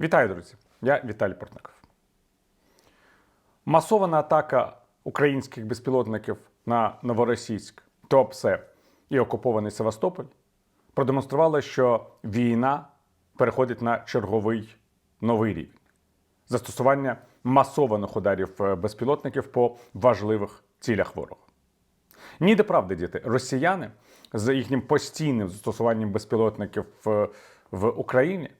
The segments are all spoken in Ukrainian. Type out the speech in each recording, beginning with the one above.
Вітаю, друзі! Я Віталій Портников. Масована атака українських безпілотників на Новоросійськ, Туапсе і окупований Севастополь продемонструвала, що війна переходить на черговий новий рівень застосування масованих ударів е, безпілотників по важливих цілях ворога. Ніде правди, діти, росіяни з їхнім постійним застосуванням безпілотників в, в Україні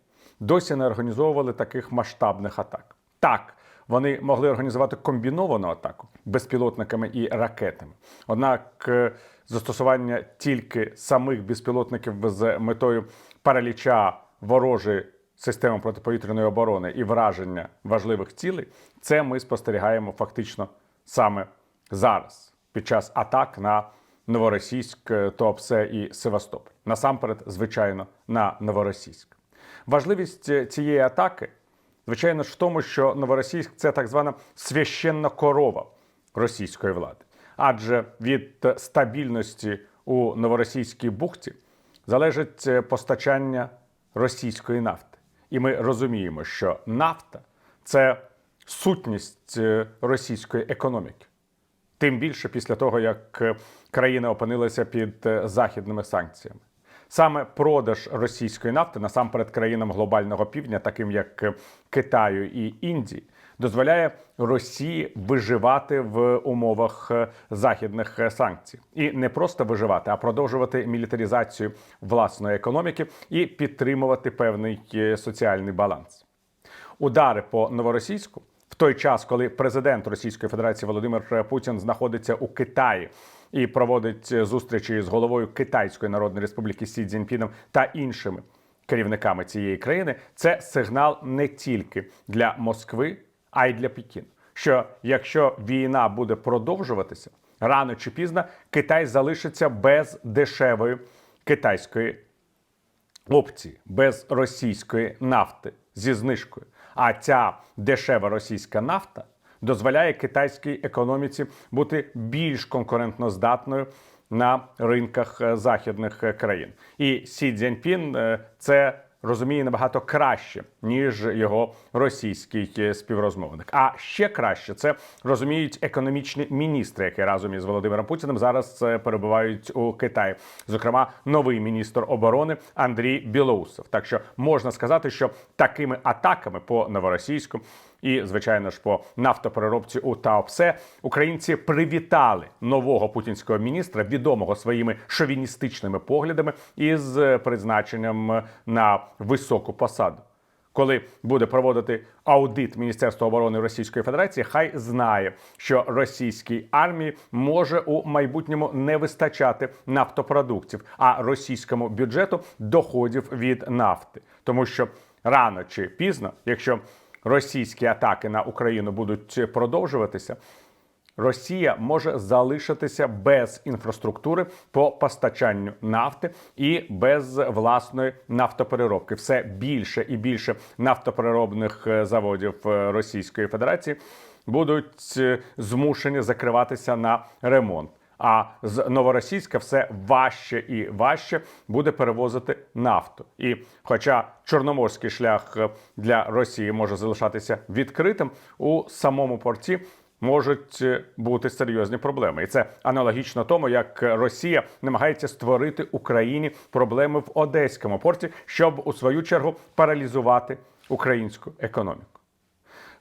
досі не організовували таких масштабних атак. Так, вони могли організувати комбіновану атаку безпілотниками і ракетами. Однак е, застосування тільки самих безпілотників з метою параліча ворожої системи протиповітряної оборони і враження важливих цілей, це ми спостерігаємо фактично саме зараз, під час атак на Новоросійськ, е, Туапсе і Севастополь. Насамперед, звичайно, на Новоросійськ. Важливість е, цієї атаки, звичайно ж, в тому, що Новоросійськ це так звана священна корова російської влади. Адже від е, стабільності у Новоросійській бухті залежить е, постачання російської нафти. І ми розуміємо, що нафта це сутність російської економіки. Тим більше після того, як країна опинилася під західними санкціями. Саме продаж російської нафти насамперед країнам глобального півдня, таким як е, Китаю і Індії, дозволяє Росії виживати в умовах е, західних е, санкцій, і не просто виживати, а продовжувати мілітаризацію власної економіки і підтримувати певний соціальний баланс. Удари по новоросійську в той час, коли президент Російської Федерації Володимир Путін знаходиться у Китаї і проводить зустрічі з головою Китайської Народної Республіки Сі Цзіньпіном та іншими керівниками цієї країни, це сигнал не тільки для Москви, а й для Пекіну. Що якщо війна буде продовжуватися, рано чи пізно Китай залишиться без дешевої китайської опції без російської нафти зі знижкою. А ця дешева російська нафта дозволяє китайській економіці бути більш конкурентноздатною на ринках е, західних е, країн. І Сі Цзіньпін е, це розуміє набагато краще, ніж його російський співрозмовник. А ще краще це розуміють економічні міністри, які разом із Володимиром Путіним зараз перебувають у Китаї. Зокрема, новий міністр оборони Андрій Білоусов. Так що можна сказати, що такими атаками по новоросійську. І, звичайно ж, по нафтопереробці у Таопсе українці привітали нового путінського міністра, відомого своїми шовіністичними поглядами із призначенням на високу посаду. Коли буде проводити аудит Міністерства оборони Російської Федерації, хай знає, що російській армії може у майбутньому не вистачати нафтопродуктів, а російському бюджету доходів від нафти, тому що рано чи пізно, якщо російські атаки на Україну будуть продовжуватися, Росія може залишитися без інфраструктури по постачанню нафти і без власної нафтопереробки. Все більше і більше нафтопереробних е, заводів е, Російської Федерації будуть е, змушені закриватися на ремонт. А з новоросійська все важче і важче буде перевозити нафту. І хоча чорноморський шлях е, для Росії може залишатися відкритим, у самому порті можуть е, бути серйозні проблеми, і це аналогічно тому, як Росія намагається створити Україні проблеми в Одеському порті, щоб у свою чергу паралізувати українську економіку.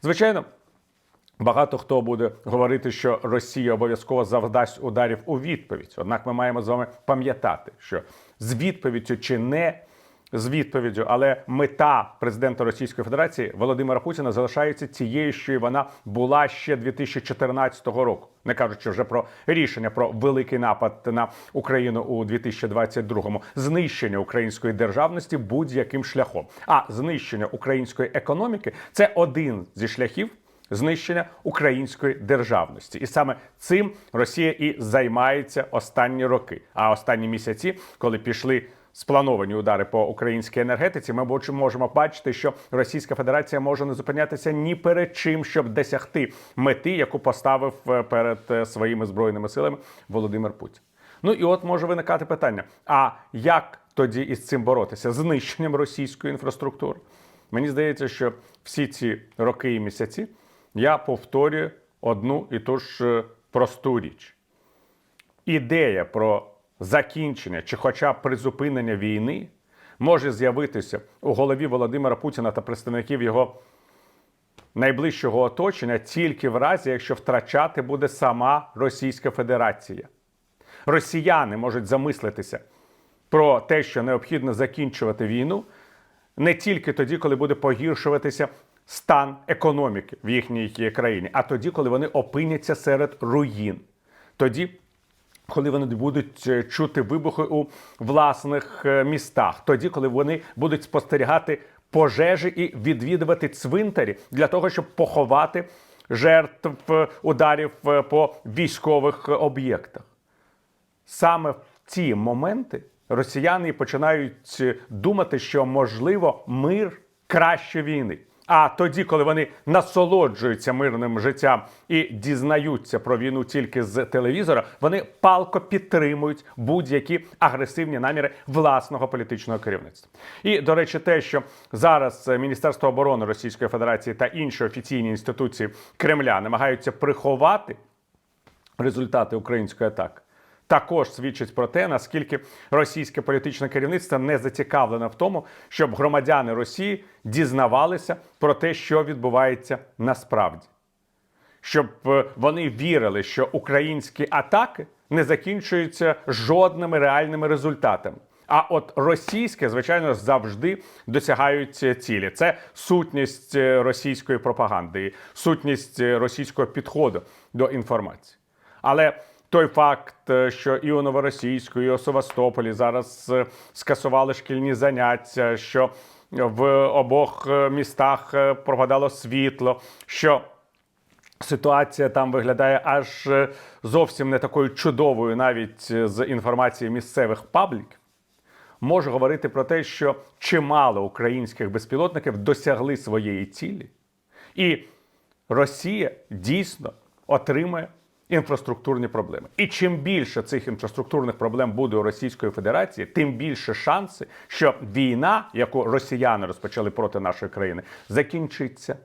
Звичайно. Багато хто буде говорити, що Росія обов'язково завдасть ударів у відповідь. Однак ми маємо з вами пам'ятати, що з відповіддю чи не з відповіддю, але мета президента Російської Федерації Володимира Путіна залишається тією, що і вона була ще 2014 року, не кажучи вже про рішення про великий напад на Україну у 2022-му. знищення української державності будь-яким шляхом. А знищення української економіки це один зі шляхів знищення української державності, і саме цим Росія і займається останні роки. А останні місяці, коли пішли сплановані удари по українській енергетиці, ми можемо бачити, що Російська Федерація може не зупинятися ні перед чим, щоб досягти мети, яку поставив е, перед е, своїми збройними силами Володимир Путін. Ну і от може виникати питання: а як тоді із цим боротися? Знищенням російської інфраструктури? Мені здається, що всі ці роки і місяці я повторюю одну і ту ж е, просту річ. Ідея про закінчення чи хоча б призупинення війни може з'явитися у голові Володимира Путіна та представників його найближчого оточення тільки в разі, якщо втрачати буде сама Російська Федерація. Росіяни можуть замислитися про те, що необхідно закінчувати війну не тільки тоді, коли буде погіршуватися стан економіки в їхній країні, а тоді, коли вони опиняться серед руїн. Тоді, коли вони будуть е, чути вибухи у власних е, містах, тоді, коли вони будуть спостерігати пожежі і відвідувати цвинтарі для того, щоб поховати жертв е, ударів по військових об'єктах. Саме в ці моменти росіяни починають думати, що можливо мир краще війни. А тоді, коли вони насолоджуються мирним життям і дізнаються про війну тільки з телевізора, вони палко підтримують будь-які агресивні наміри власного політичного керівництва. І до речі, те, що зараз Міністерство оборони Російської Федерації та інші офіційні інституції Кремля намагаються приховати результати української атаки. Також свідчить про те, наскільки російське політичне керівництво не зацікавлене в тому, щоб громадяни Росії дізнавалися про те, що відбувається насправді, щоб е, вони вірили, що українські атаки не закінчуються жодними реальними результатами. А от російське, звичайно, завжди досягають е, цілі. Це сутність е, російської пропаганди, сутність російського підходу до інформації. Але той факт, е, що і у Новоросійську, і у Севастополі зараз е, скасували шкільні заняття, що в обох е, містах пропадало світло, що ситуація там виглядає аж зовсім не такою чудовою, навіть з інформації місцевих пабліків, може говорити про те, що чимало українських безпілотників досягли своєї цілі, і Росія дійсно отримає інфраструктурні проблеми. І чим більше цих інфраструктурних проблем буде у Російської Федерації, тим більше шанси, що війна, яку росіяни розпочали проти нашої країни, закінчиться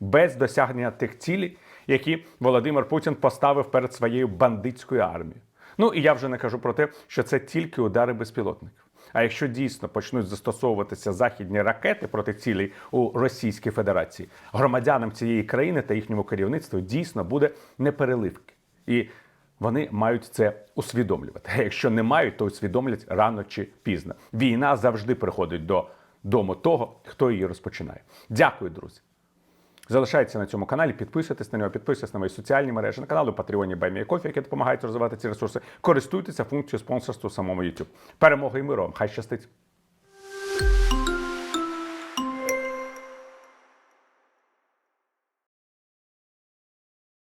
без досягнення тих цілей, які Володимир Путін поставив перед своєю бандитською армією. Ну і я вже не кажу про те, що це тільки удари безпілотників. А якщо дійсно почнуть застосовуватися західні ракети проти цілей у Російській Федерації, громадянам цієї країни та їхньому керівництву дійсно буде непереливки. І вони мають це усвідомлювати. А якщо не мають, то усвідомлять рано чи пізно. Війна завжди приходить до дому того, хто її розпочинає. Дякую, друзі. Залишайтеся на цьому каналі, підписуйтесь на нього, підписуйтесь на мої соціальні мережі, на канали Патреоні Баймі Кофі, які допомагають розвивати ці ресурси. Користуйтеся функцією спонсорства у самому YouTube. Перемоги і миру! Хай щастить!